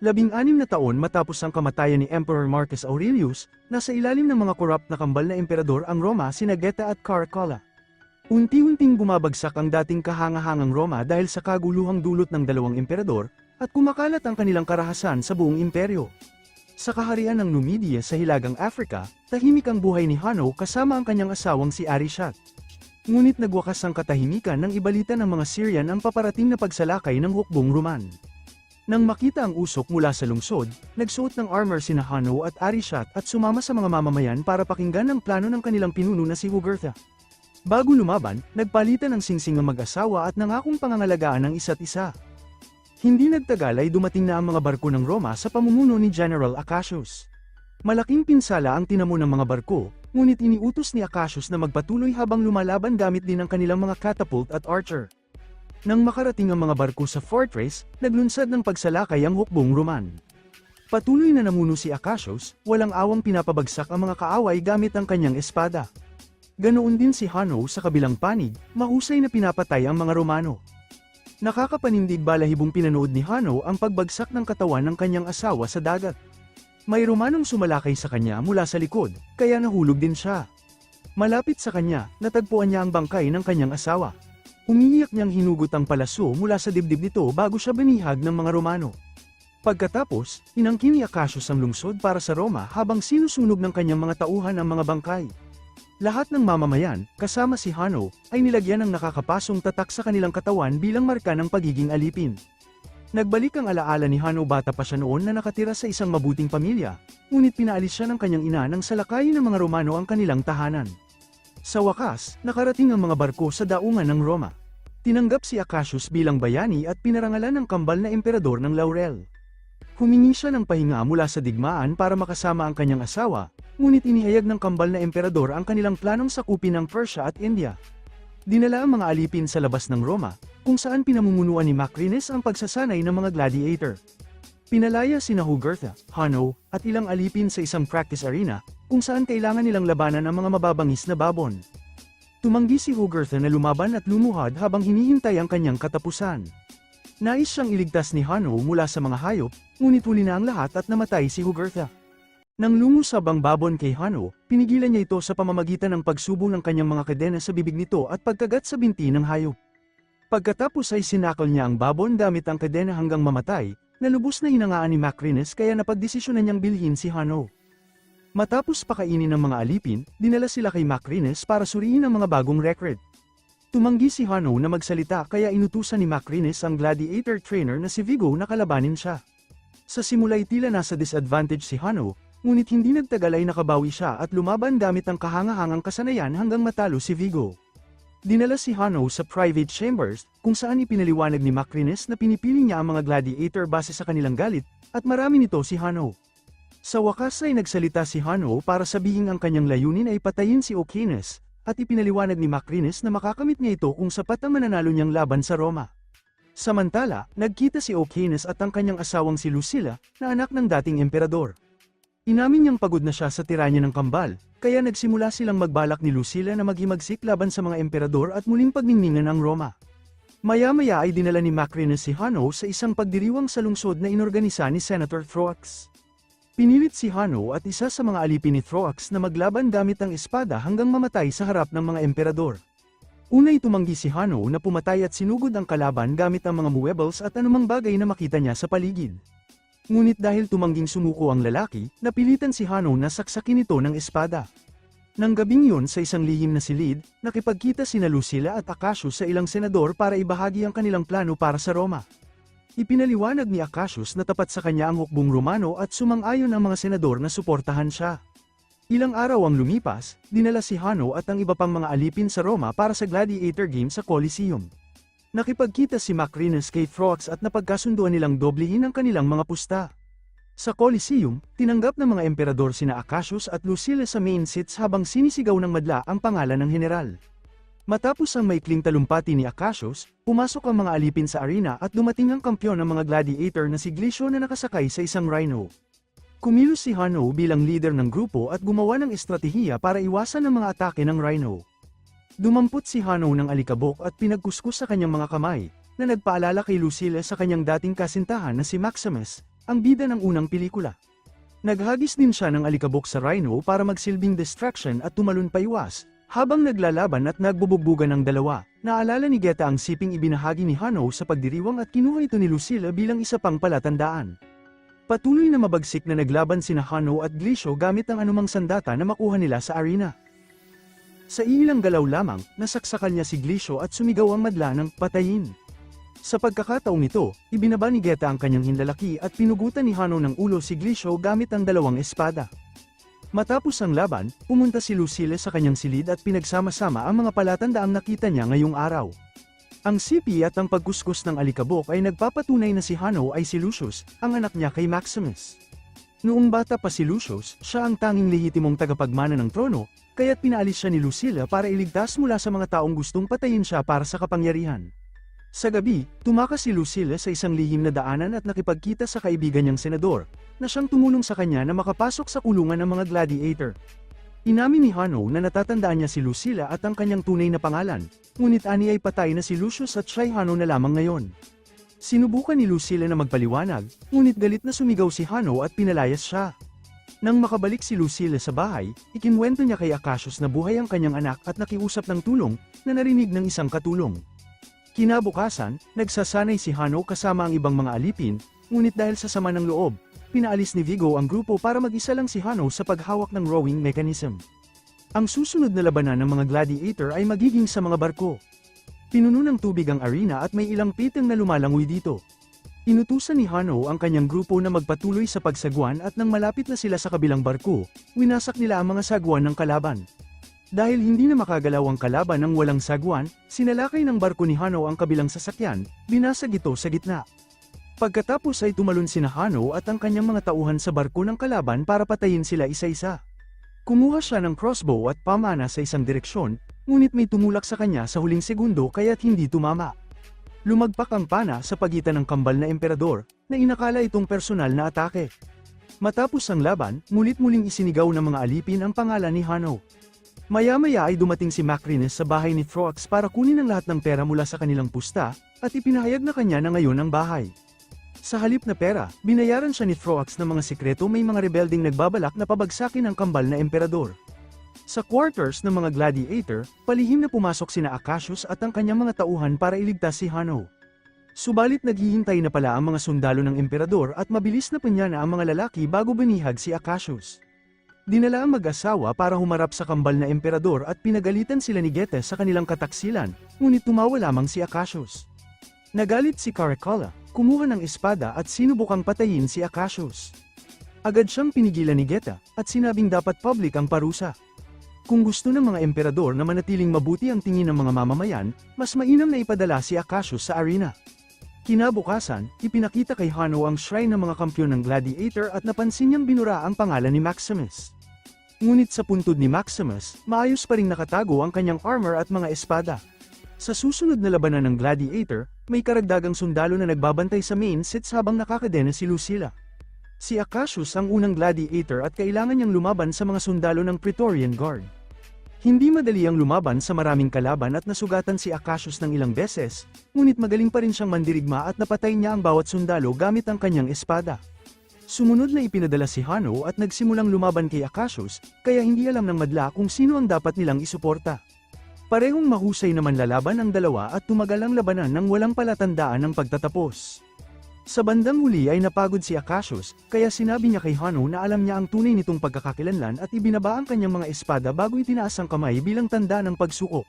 Labing-anim na taon matapos ang kamatayan ni Emperor Marcus Aurelius, nasa ilalim ng mga korap na kambal na emperador ang Roma sina Geta at Caracalla. Unti-unting bumabagsak ang dating kahangahangang Roma dahil sa kaguluhang dulot ng dalawang emperador, at kumakalat ang kanilang karahasan sa buong imperyo. Sa kaharian ng Numidia sa Hilagang Africa, tahimik ang buhay ni Hanno kasama ang kanyang asawang si Arishat. Ngunit nagwakas ang katahimikan nang ibalita ng mga Syrian ang paparating na pagsalakay ng hukbong Roman. Nang makita ang usok mula sa lungsod, nagsuot ng armor sina Hanno at Arishat at sumama sa mga mamamayan para pakinggan ang plano ng kanilang pinuno na si Jugurtha. Bago lumaban, nagpalitan ng singsing ang mag-asawa at nangakong pangangalagaan ng isa't isa. Hindi nagtagal ay dumating na ang mga barko ng Roma sa pamumuno ni General Acacius. Malaking pinsala ang tinamo ng mga barko, ngunit iniutos ni Acacius na magpatuloy habang lumalaban gamit din ang kanilang mga catapult at archer. Nang makarating ang mga barko sa fortress, naglunsad ng pagsalakay ang hukbong Roman. Patuloy na namuno si Acacius, walang awang pinapabagsak ang mga kaaway gamit ang kanyang espada. Ganoon din si Hanno sa kabilang panig, mahusay na pinapatay ang mga Romano. Nakakapanindig balahibong pinanood ni Hanno ang pagbagsak ng katawan ng kanyang asawa sa dagat. May Romanong sumalakay sa kanya mula sa likod, kaya nahulog din siya. Malapit sa kanya, natagpuan niya ang bangkay ng kanyang asawa. Umiiyak niyang hinugot ang palaso mula sa dibdib nito bago siya binihag ng mga Romano. Pagkatapos, inangkin ni Acacius ang lungsod para sa Roma habang sinusunog ng kanyang mga tauhan ang mga bangkay. Lahat ng mamamayan, kasama si Hanno, ay nilagyan ng nakakapasong tatak sa kanilang katawan bilang marka ng pagiging alipin. Nagbalik ang alaala ni Hanno bata pa siya noon na nakatira sa isang mabuting pamilya, ngunit pinaalis siya ng kanyang ina nang salakayin ng mga Romano ang kanilang tahanan. Sa wakas, nakarating ang mga barko sa daungan ng Roma. Tinanggap si Acacius bilang bayani at pinarangalan ng kambal na emperador ng Laurel. Humingi siya ng pahinga mula sa digmaan para makasama ang kanyang asawa, ngunit inihayag ng kambal na emperador ang kanilang planong sakupin ng Persia at India. Dinala ang mga alipin sa labas ng Roma, kung saan pinamumunuan ni Macrines ang pagsasanay ng mga gladiator. Pinalaya sina Jugurtha, Hanno, at ilang alipin sa isang practice arena, kung saan kailangan nilang labanan ang mga mababangis na babon. Tumanggi si Jugurtha na lumaban at lumuhad habang hinihintay ang kanyang katapusan. Nais siyang iligtas ni Hanno mula sa mga hayop, ngunit huli na ang lahat at namatay si Jugurtha. Nang lumusab ang babon kay Hanno, pinigilan niya ito sa pamamagitan ng pagsubo ng kanyang mga kadena sa bibig nito at pagkagat sa binti ng hayop. Pagkatapos ay sinakal niya ang babon gamit ang kadena hanggang mamatay, na lubos na hinangaan ni Macrines kaya napagdesisyonan niyang bilhin si Hanno. Matapos pakainin ng mga alipin, dinala sila kay Macrines para suriin ang mga bagong record. Tumanggi si Hanno na magsalita kaya inutusan ni Macrines ang gladiator trainer na si Vigo na kalabanin siya. Sa simula'y tila nasa disadvantage si Hanno, ngunit hindi nagtagal ay nakabawi siya at lumaban gamit ang kahangahangang kasanayan hanggang matalo si Vigo. Dinala si Hanno sa private chambers, kung saan ipinaliwanag ni Macrines na pinipili niya ang mga gladiator base sa kanilang galit, at marami nito si Hanno. Sa wakas ay nagsalita si Hanno para sabihin ang kanyang layunin ay patayin si Ocanes, at ipinaliwanag ni Macrines na makakamit niya ito kung sapat ang mananalo niyang laban sa Roma. Samantala, nagkita si Ocanes at ang kanyang asawang si Lucilla, na anak ng dating emperador. Inamin niyang pagod na siya sa tiranya ng kambal, kaya nagsimula silang magbalak ni Lucilla na maghimagsik laban sa mga emperador at muling pagningningan ang Roma. Maya-maya ay dinala ni Macrines si Hanno sa isang pagdiriwang sa lungsod na inorganisa ni Senator Throax. Pinilit si Hanno at isa sa mga alipin ni Throax na maglaban gamit ang espada hanggang mamatay sa harap ng mga emperador. Unay tumanggi si Hanno na pumatay at sinugod ang kalaban gamit ang mga muebles at anumang bagay na makita niya sa paligid. Ngunit dahil tumangging sumuko ang lalaki, napilitan si Hanno na saksakin ito ng espada. Nang gabing yun sa isang lihim na silid, nakipagkita sina Lucilla at Acacius sa ilang senador para ibahagi ang kanilang plano para sa Roma. Ipinaliwanag ni Acacius na tapat sa kanya ang hukbong Romano at sumang-ayon ang mga senador na suportahan siya. Ilang araw ang lumipas, dinala si Hanno at ang iba pang mga alipin sa Roma para sa gladiator game sa Colosseum. Nakipagkita si Macrines kay Throx at napagkasunduan nilang doblehin ang kanilang mga pusta. Sa Colosseum, tinanggap ng mga emperador sina Acacius at Lucilla sa main seats habang sinisigaw ng madla ang pangalan ng general. Matapos ang maikling talumpati ni Acacius, pumasok ang mga alipin sa arena at dumating ang kampyon ng mga gladiator na si Glisio na nakasakay sa isang rhino. Kumilos si Hanno bilang leader ng grupo at gumawa ng estratehiya para iwasan ang mga atake ng rhino. Dumampot si Hanno ng alikabok at pinagkuskus sa kanyang mga kamay, na nagpaalala kay Lucilla sa kanyang dating kasintahan na si Maximus, ang bida ng unang pelikula. Naghagis din siya ng alikabok sa Rhino para magsilbing distraction at tumalon paiwas, habang naglalaban at nagbubugbugan ng dalawa. Naalala ni Geta ang siping ibinahagi ni Hano sa pagdiriwang at kinuha ito ni Lucilla bilang isa pang palatandaan. Patuloy na mabagsik na naglaban sina Hano at Glisho gamit ang anumang sandata na makuha nila sa arena. Sa ilang galaw lamang, nasaksakan niya si Glisho at sumigaw ang madla ng patayin. Sa pagkakataong ito, ibinaba ni Geta ang kanyang hinlalaki at pinugutan ni Hano ng ulo si Glisho gamit ang dalawang espada. Matapos ang laban, pumunta si Lucille sa kanyang silid at pinagsama-sama ang mga palatandaang nakita niya ngayong araw. Ang sipi at ang pagkuskus ng alikabok ay nagpapatunay na si Hano ay si Lucius, ang anak niya kay Maximus. Noong bata pa si Lucius, siya ang tanging lehitimong tagapagmana ng trono, kaya't pinaalis siya ni Lucilla para iligtas mula sa mga taong gustong patayin siya para sa kapangyarihan. Sa gabi, tumakas si Lucilla sa isang lihim na daanan at nakipagkita sa kaibigan niyang senador, na siyang tumulong sa kanya na makapasok sa kulungan ng mga gladiator. Inamin ni Hano na natatandaan niya si Lucilla at ang kanyang tunay na pangalan, ngunit ani ay patay na si Lucius at siya'y Hano na lamang ngayon. Sinubukan ni Lucilla na magpaliwanag, ngunit galit na sumigaw si Hano at pinalayas siya. Nang makabalik si Lucilla sa bahay, ikinwento niya kay Akasius na buhay ang kanyang anak at nakiusap ng tulong, na narinig ng isang katulong. Kinabukasan, nagsasanay si Hano kasama ang ibang mga alipin, ngunit dahil sa sama ng loob, pinaalis ni Vigo ang grupo para mag-isa lang si Hano sa paghawak ng rowing mechanism. Ang susunod na labanan ng mga gladiator ay magiging sa mga barko. Pinuno ng tubig ang arena at may ilang pitang na lumalangoy dito. Inutusan ni Hano ang kanyang grupo na magpatuloy sa pagsagwan at nang malapit na sila sa kabilang barko, winasak nila ang mga sagwan ng kalaban. Dahil hindi na makagalaw ang kalaban ng walang sagwan, sinalakay ng barko ni Hano ang kabilang sasakyan, binasag ito sa gitna. Pagkatapos ay tumalon sina Hano at ang kanyang mga tauhan sa barko ng kalaban para patayin sila isa-isa. Kumuha siya ng crossbow at pamana sa isang direksyon, ngunit may tumulak sa kanya sa huling segundo kaya't hindi tumama. Lumagpak ang pana sa pagitan ng kambal na emperador, na inakala itong personal na atake. Matapos ang laban, mulit-muling isinigaw ng mga alipin ang pangalan ni Hano. Maya-maya ay dumating si Macrinus sa bahay ni Throx para kunin ang lahat ng pera mula sa kanilang pusta, at ipinahayag na kanya na ngayon ang bahay. Sa halip na pera, binayaran siya ni Throx ng mga sikreto may mga rebelding nagbabalak na pabagsakin ang kambal na emperador. Sa quarters ng mga gladiator, palihim na pumasok sina Acasius at ang kanyang mga tauhan para iligtas si Hano. Subalit naghihintay na pala ang mga sundalo ng emperador at mabilis na panya na ang mga lalaki bago binihag si Acasius. Dinala ang mag-asawa para humarap sa kambal na emperador at pinagalitan sila ni Gete sa kanilang kataksilan, ngunit tumawa lamang si Acasius. Nagalit si Caracola, kumuha ng espada at sinubukang patayin si Acasius. Agad siyang pinigilan ni Geta, at sinabing dapat public ang parusa. Kung gusto ng mga emperador na manatiling mabuti ang tingin ng mga mamamayan, mas mainam na ipadala si Acasius sa arena. Kinabukasan, ipinakita kay Hano ang shrine ng mga kampyon ng gladiator at napansin niyang binura ang pangalan ni Maximus. Ngunit sa puntod ni Maximus, maayos pa ring nakatago ang kanyang armor at mga espada. Sa susunod na labanan ng gladiator, may karagdagang sundalo na nagbabantay sa main sets habang nakakadena si Lucilla. Si Acasius ang unang gladiator at kailangan niyang lumaban sa mga sundalo ng Praetorian Guard. Hindi madali ang lumaban sa maraming kalaban at nasugatan si Acasius ng ilang beses, ngunit magaling pa rin siyang mandirigma at napatay niya ang bawat sundalo gamit ang kanyang espada. Sumunod na ipinadala si Hano at nagsimulang lumaban kay Acasius, kaya hindi alam ng madla kung sino ang dapat nilang isuporta. Parehong mahusay naman lalaban ang dalawa at tumagal ang labanan ng walang palatandaan ng pagtatapos. Sa bandang huli ay napagod si Acasius, kaya sinabi niya kay Hano na alam niya ang tunay nitong pagkakakilanlan at ibinaba ang kanyang mga espada bago itinaas ang kamay bilang tanda ng pagsuko.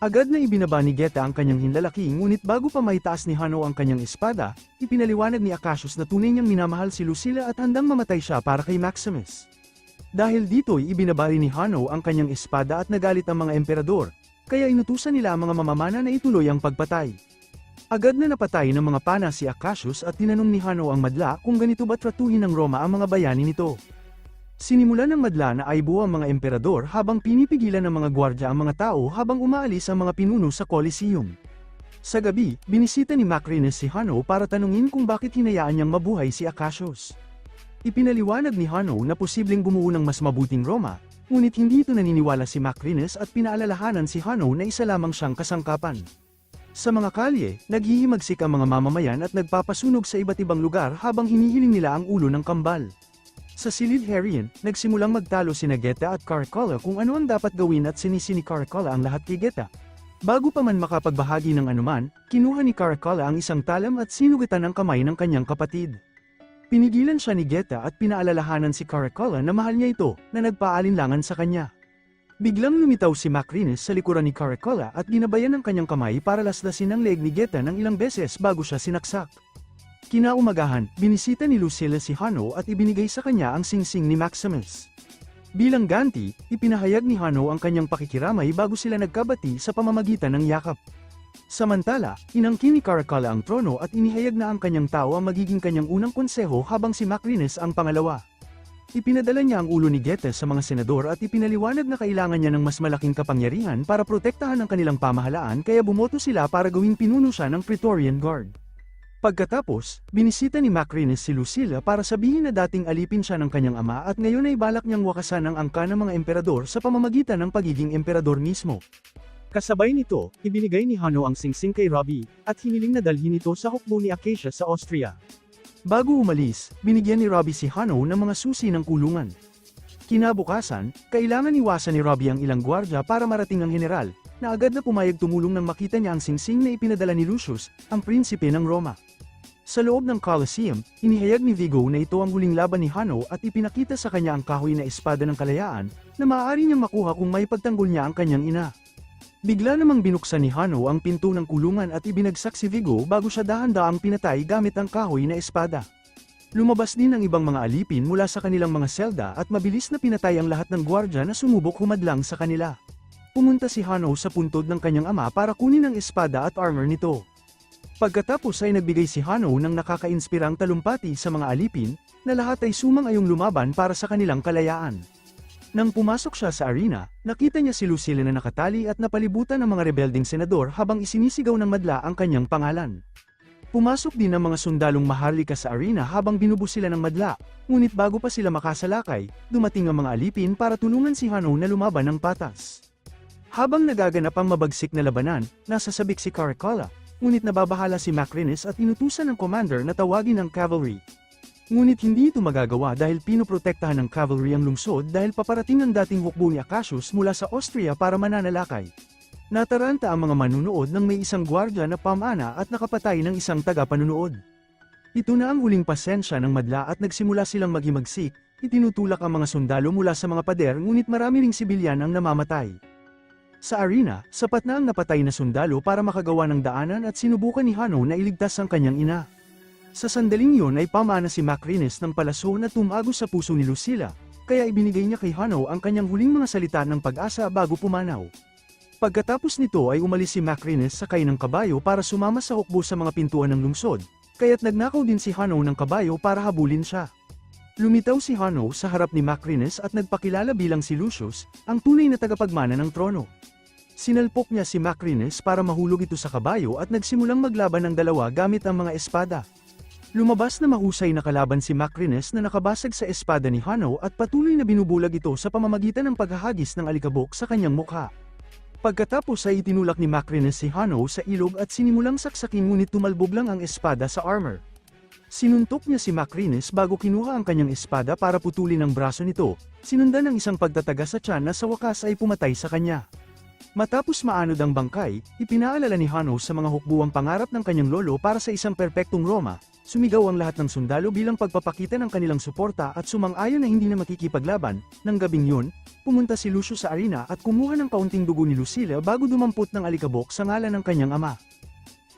Agad na ibinaba ni Geta ang kanyang hinlalaki ngunit bago pa maitaas ni Hano ang kanyang espada, ipinaliwanag ni Acasius na tunay niyang minamahal si Lucilla at handang mamatay siya para kay Maximus. Dahil dito'y ibinaba rin ni Hano ang kanyang espada at nagalit ang mga emperador, kaya inutusan nila ang mga mamamana na ituloy ang pagpatay. Agad na napatay ng mga pana si Acasius at tinanong ni Hano ang madla kung ganito ba tratuhin ng Roma ang mga bayani nito. Sinimulan ng madla na aibo ang mga emperador habang pinipigilan ng mga gwardya ang mga tao habang umaalis ang mga pinuno sa Colosseum. Sa gabi, binisita ni Macrinus si Hano para tanungin kung bakit hinayaan niyang mabuhay si Acasius. Ipinaliwanag ni Hano na posibleng bumuo ng mas mabuting Roma, ngunit hindi ito naniniwala si Macrinus at pinaalalahanan si Hano na isa lamang siyang kasangkapan. Sa mga kalye, naghihimagsik ang mga mamamayan at nagpapasunog sa iba't ibang lugar habang hinihiling nila ang ulo ng kambal. Sa silid Herian, nagsimulang magtalo si Geta at Caracola kung ano ang dapat gawin at sinisi ni Caracola ang lahat kay Geta. Bago pa man makapagbahagi ng anuman, kinuha ni Caracola ang isang talam at sinugatan ang kamay ng kanyang kapatid. Pinigilan siya ni Geta at pinaalalahanan si Caracola na mahal niya ito, na nagpaalinlangan sa kanya. Biglang lumitaw si Macrinus sa likuran ni Caracola at ginabayan ng kanyang kamay para laslasin ang leg ni Geta ng ilang beses bago siya sinaksak. Kinaumagahan, binisita ni Lucilla si Hano at ibinigay sa kanya ang singsing ni Maximus. Bilang ganti, ipinahayag ni Hano ang kanyang pakikiramay bago sila nagkabati sa pamamagitan ng yakap. Samantala, inangkin ni Caracola ang trono at inihayag na ang kanyang tao ang magiging kanyang unang konseho habang si Macrinus ang pangalawa. Ipinadala niya ang ulo ni Goethe sa mga senador at ipinaliwanag na kailangan niya ng mas malaking kapangyarihan para protektahan ang kanilang pamahalaan kaya bumoto sila para gawing pinuno siya ng Praetorian Guard. Pagkatapos, binisita ni Macrinus si Lucilla para sabihin na dating alipin siya ng kanyang ama at ngayon ay balak niyang wakasan ang angka ng mga emperador sa pamamagitan ng pagiging emperador mismo. Kasabay nito, ibinigay ni Hano ang singsing kay Robbie, at hiniling na dalhin ito sa hukbo ni Acacia sa Austria. Bago umalis, binigyan ni Robbie si Hano ng mga susi ng kulungan. Kinabukasan, kailangan iwasan ni Robbie ang ilang gwardya para marating ang general, na agad na pumayag tumulong nang makita niya ang singsing na ipinadala ni Lucius, ang prinsipe ng Roma. Sa loob ng Colosseum, inihayag ni Vigo na ito ang huling laban ni Hano at ipinakita sa kanya ang kahoy na espada ng kalayaan, na maaari niyang makuha kung may pagtanggol niya ang kanyang ina. Bigla namang binuksan ni Hano ang pinto ng kulungan at ibinagsak si Vigo bago siya dahan-daang pinatay gamit ang kahoy na espada. Lumabas din ang ibang mga alipin mula sa kanilang mga selda at mabilis na pinatay ang lahat ng gwardya na sumubok humadlang sa kanila. Pumunta si Hano sa puntod ng kanyang ama para kunin ang espada at armor nito. Pagkatapos ay nagbigay si Hano ng nakakainspirang talumpati sa mga alipin, na lahat ay sumang-ayong lumaban para sa kanilang kalayaan. Nang pumasok siya sa arena, nakita niya si Lucille na nakatali at napalibutan ng mga rebelding senador habang isinisigaw ng madla ang kanyang pangalan. Pumasok din ang mga sundalong maharlika sa arena habang binubo sila ng madla, ngunit bago pa sila makasalakay, dumating ang mga alipin para tulungan si Hano na lumaban ng patas. Habang nagaganap ang mabagsik na labanan, nasa sabik si Caracola, ngunit nababahala si Macrinus at inutusan ng commander na tawagin ang cavalry. Ngunit hindi ito magagawa dahil pinoprotektahan ng cavalry ang lungsod dahil paparating ang dating hukbo ni Acacius mula sa Austria para mananalakay. Nataranta ang mga manunood nang may isang gwardya na pamana at nakapatay ng isang taga-panunood. Ito na ang huling pasensya ng madla at nagsimula silang maghimagsik, itinutulak ang mga sundalo mula sa mga pader ngunit marami ring sibilyan ang namamatay. Sa arena, sapat na ang napatay na sundalo para makagawa ng daanan at sinubukan ni Hano na iligtas ang kanyang ina. Sa sandaling yun ay pamana si Macrinus ng palaso na tumago sa puso ni Lucilla, kaya ibinigay niya kay Hano ang kanyang huling mga salita ng pag-asa bago pumanaw. Pagkatapos nito ay umalis si Macrinus sakay ng kabayo para sumama sa hukbo sa mga pintuan ng lungsod, kaya't nagnakaw din si Hano ng kabayo para habulin siya. Lumitaw si Hano sa harap ni Macrinus at nagpakilala bilang si Lucius, ang tunay na tagapagmana ng trono. Sinalpok niya si Macrinus para mahulog ito sa kabayo at nagsimulang maglaban ng dalawa gamit ang mga espada. Lumabas na mahusay na kalaban si Macrinus na nakabasag sa espada ni Hano at patuloy na binubulag ito sa pamamagitan ng paghahagis ng alikabok sa kanyang mukha. Pagkatapos ay itinulak ni Macrinus si Hano sa ilog at sinimulang saksakin ngunit tumalbog lang ang espada sa armor. Sinuntok niya si Macrinus bago kinuha ang kanyang espada para putulin ang braso nito, sinundan ng isang pagtataga sa tiyan na sa wakas ay pumatay sa kanya. Matapos maanod ang bangkay, ipinaalala ni Hano sa mga hukbuang pangarap ng kanyang lolo para sa isang perpektong Roma, sumigaw ang lahat ng sundalo bilang pagpapakita ng kanilang suporta at sumang-ayon na hindi na makikipaglaban, nang gabing yun, pumunta si Lucio sa arena at kumuha ng kaunting dugo ni Lucilla bago dumampot ng alikabok sa ngalan ng kanyang ama.